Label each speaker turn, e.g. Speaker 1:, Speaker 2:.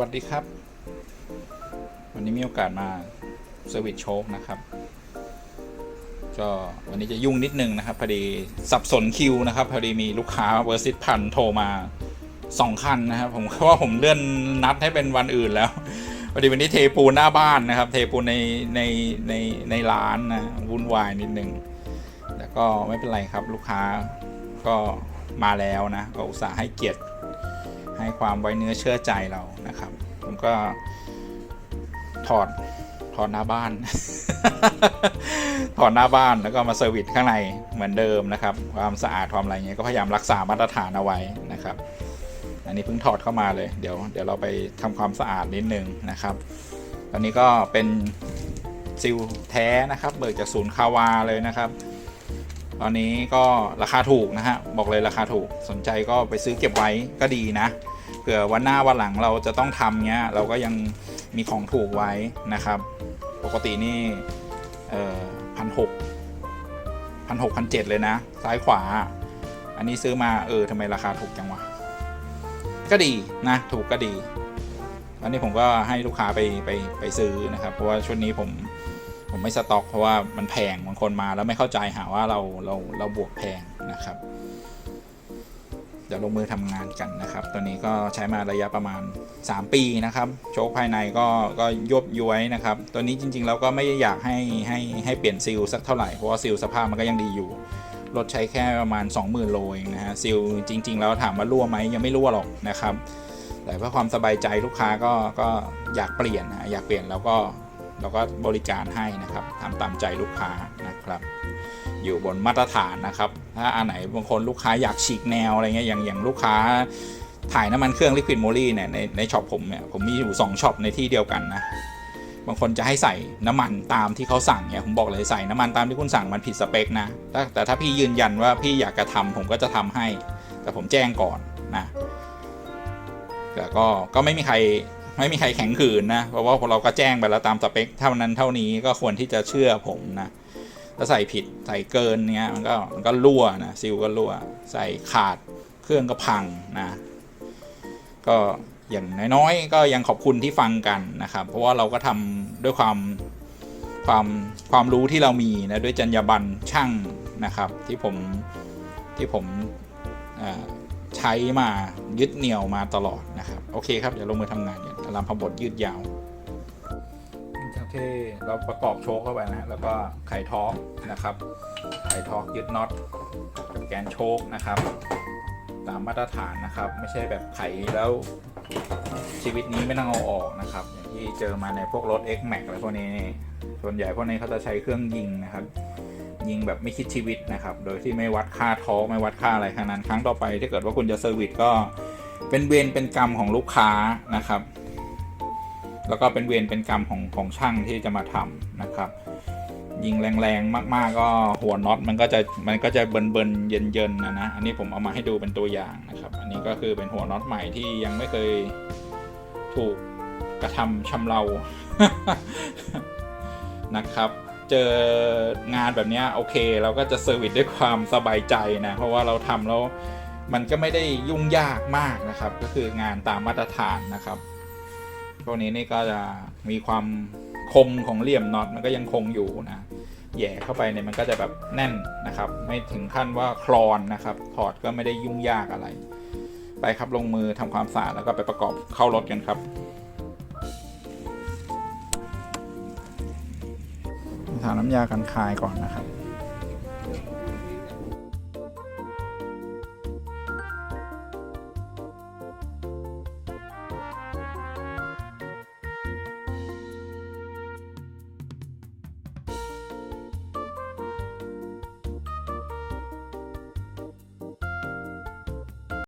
Speaker 1: วัสดีครับ วันนี้มีโอกาสมาเซอร์วิสโชคนะครับ ก็วันนี้จะยุ่งนิดนึงนะครับพอดีสับสนคิวนะครับพอดีมีลูกค้าเวอร์ซิตพันโทรมาสองคันนะครับผมเพราะว่าผมเลื่อนนัดให้เป็นวันอื่นแล้วพอดีวันนี้เทปูนหน้าบ้านนะครับ เทปูนในในในในร้านนะวุ่นวายนิดนึงแต่ก็ไม่เป็นไรครับลูกค้าก็มาแล้วนะก็อุตส่าห์ให้เกียรติ ให้ความไว้เนื้อเชื่อใจเรานะครับ ผมก็ถอดถอดหน้าบ้าน ถอดหน้าบ้านแล้วก็มาเซอร์วิสข้างในเหมือนเดิมนะครับ ความสะอาดความอะไรเงี้ยก็พยายามรักษามาตรฐานเอาไว้นะครับ อันนี้เพิ่งถอดเข้ามาเลยเดี๋ยวเดี๋ยวเราไปทำความสะอาดนิดนึงนะครับ ตอนนี้ก็เป็นซิลแท้นะครับ เบิกจากศูนย์คาวาเลยนะครับ ตอนนี้ก็ราคาถูกนะฮะ บอกเลยราคาถูกสนใจก็ไปซื้อเก็บไว้ก็ดีนะเผื่อวันหน้าวันหลังเราจะต้องทำเงี้ยเราก็ยังมีของถูกไว้นะครับ ปกตินี่พันหกพันหกพันเจ็ดเลยนะ ซ้ายขวา อันนี้ซื้อมาเออทำไมราคาถูกจังวะ ก็ดีนะ ถูกก็ดีอันนี้ผมก็ให้ลูกค้าไปไปไปซื้อนะครับ เพราะว่าช่วงนี้ผม ผมไม่สต็อก เพราะว่ามันแพงบางคนมาแล้วไม่เข้าใจหาว่าเราเราเราบวกแพงนะครับเดี๋ยวลงมือทำงานกันนะครับ ตัวนี้ก็ใช้มาระยะประมาณ 3 ปีนะครับ โชคภายในก็ก็ยบย้วยนะครับ ตัวนี้จริงๆแล้วก็ไม่อยากให้ให้ให้เปลี่ยนซีลสักเท่าไหร่ เพราะว่าซีลสภาพมันก็ยังดีอยู่ รถใช้แค่ประมาณ 20,000 โลเองนะฮะซีลจริง ๆ แล้วถามว่ารั่วไหมยังไม่รั่วหรอกนะครับ แต่เพื่อความสบายใจลูกค้าก็ก็อยากเปลี่ยนนะอยากเปลี่ยนแล้วก็ เราก็บริการให้นะครับทำตามใจลูกค้านะครับ อยู่บนมาตรฐานนะครับ ถ้าอันไหนบางคนลูกค้าอยากฉีกแนวอะไรเงี้ยอย่างอย่างลูกค้าถ่ายน้ำมันเครื่องลิควิดโมลี่เนี่ยในในช็อปผมเนี่ยผมมีอยู่2ช็อปในที่เดียวกันนะบางคนจะให้ใส่น้ำมันตามที่เขาสั่งเนี่ยผมบอกเลยใส่น้ำมันตามที่คุณสั่งมันผิดสเปคนะแต่แต่ถ้าพี่ยืนยันว่าพี่อยากจะทำผมก็จะทำให้ แต่ผมแจ้งก่อนนะแต่ก็ก็ไม่มีใคร ไม่มีใครแข็งขืนนะ เพราะว่าเราก็แจ้งไปแล้วตามสเปคเท่านั้นเท่านี้ก็ควรที่จะเชื่อผมนะถ้าใส่ผิดใส่เกินเนี้ยมันก็มันก็รั่วนะซิลก็รั่ว ใส่ขาดเครื่องก็พังนะ ก็อย่างน้อยๆ ก็ยังขอบคุณที่ฟังกันนะครับ เพราะว่าเราก็ทำด้วยความความความรู้ที่เรามีนะด้วยจรรยาบรรณช่างนะครับ ที่ผมที่ผมใช้มายึดเหนี่ยวมาตลอดนะครับ โอเคครับเดี๋ยวลงมือทำงานกัน อามพบทยืดยาวที่เราประกอบโชคเข้าไปนะ แล้วก็ไขท้อกนะครับ ไขท้อกยึดน็อตกับแกนโชคนะครับ ตามมาตรฐานนะครับ ไม่ใช่แบบไขแล้วชีวิตนี้ไม่ต้องเอาออกนะครับ อย่างที่เจอมาในพวกรถ X Max อะไรพวกนี้ส่วนใหญ่พวกนี้เขาจะใช้เครื่องยิงนะครับ ยิงแบบไม่คิดชีวิตนะครับ โดยที่ไม่วัดค่าท้อไม่วัดค่าอะไรทั้งนั้น ครั้งต่อไปถ้าเกิดว่าคุณจะเซอร์วิสก็เป็นเวรเป็นกรรมของลูกค้านะครับ แล้วก็เป็นเวรเป็นกรรมของของช่างที่จะมาทำนะครับ ยิงแรงๆมากๆก็หัวน็อตมันก็จะมันก็จะเบินๆเย็นๆนะนะอันนี้ผมเอามาให้ดูเป็นตัวอย่างนะครับ อันนี้ก็คือเป็นหัวน็อตใหม่ที่ยังไม่เคยถูกกระทำชำเรานะครับ เจองานแบบนี้โอเค เราก็จะเซอร์วิสด้วยความสบายใจนะ เพราะว่าเราทำแล้วมันก็ไม่ได้ยุ่งยากมากนะครับ ก็คืองานตามมาตรฐานนะครับ พวกนี้นี่ก็จะมีความคมของเหลี่ยมน็อตมันก็ยังคงอยู่นะแย่เข้าไปเนี่ยมันก็จะแบบแน่นนะครับ ไม่ถึงขั้นว่าคลอนนะครับถอดก็ไม่ได้ยุ่งยากอะไร ไปครับลงมือทำความสะอาดแล้วก็ไปประกอบเข้ารถกันครับทาน้ำยากันคายก่อนนะครับ